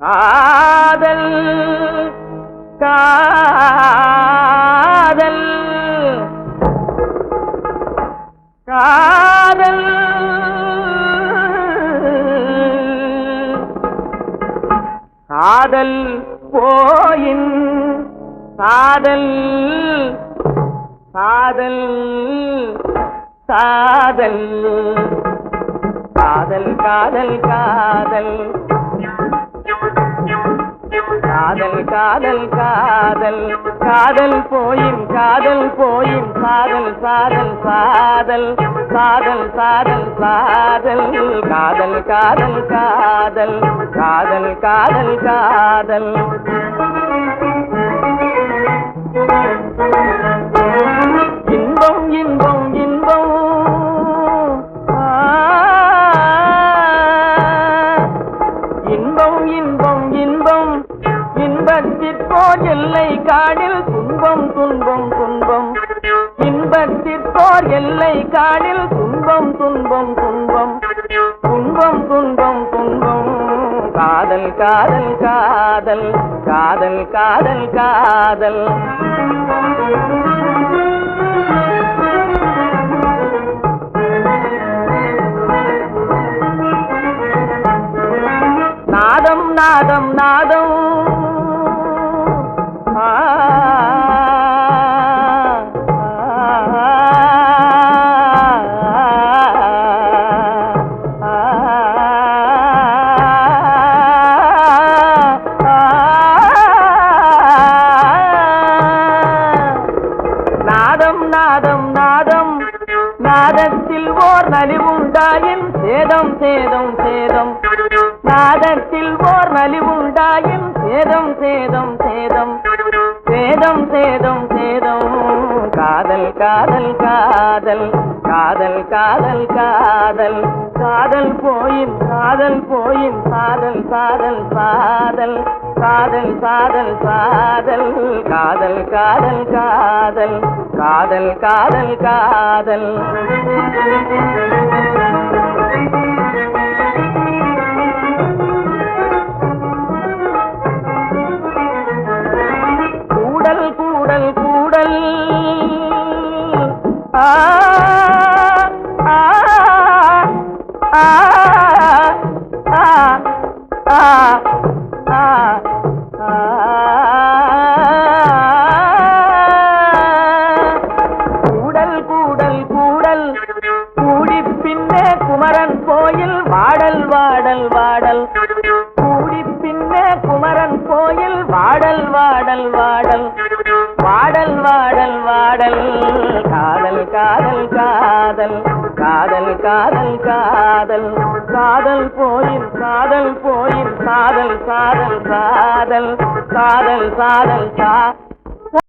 காதல் காதல். காதல். காதல் போயின் காதல் காதல் காதல். காதல் காதல் காதல். காதல் காதல் காதல். காதல் போயின் காதல் போயின் சாதல் சாதல் சாதல் சாதல் சாதல் சாதல் காதல் காதல் காதல். காதல் காதல் காதல். இன்பத்திற்போர் எல்லை காடில் துன்பம் துன்பம் துன்பம். இன்பத்திற்போர் எல்லை காணில் துன்பம் துன்பம் துன்பம். துன்பம் துன்பம் துன்பம். காதல் காதல் காதல். காதல் காதல் காதல். நாதம் நாதம் நாதம். நாதம். நாதம் நாதத்தில் ஓர் நலிவுண்டாயின் சேதம் சேதம் சேதம். நாதத்தில் ஓர் நலிவுண்டாயின் சேதம் சேதம் சேதம். சேதம் சேதம் சேதம். காதல் காதல் காதல். காதல் காதல் காதல். காதல் போயின் காதல் போயின் சாதல் சாதல் சாதல் காதல் சாதல் சாதல் காதல் காதல் காதல் காதல் காதல் காதல் கூடல் கூடல் கூடல் ஆ ஆ கூடல் கூடல் கூடல். கூடி பின்னே குமரன் கோயில் வாடல் வாடல் வாடல். கூடி பின்னே குமரன் கோயில் வாடல் வாடல் வாடல். வாடல் வாடல் வாடல். காதல் காதல் காதல். காதல் காதல் காதல். காதல் போயின் காதல் போயின் சாதல் சாதல் சாதல் சாதல் சாதல் சா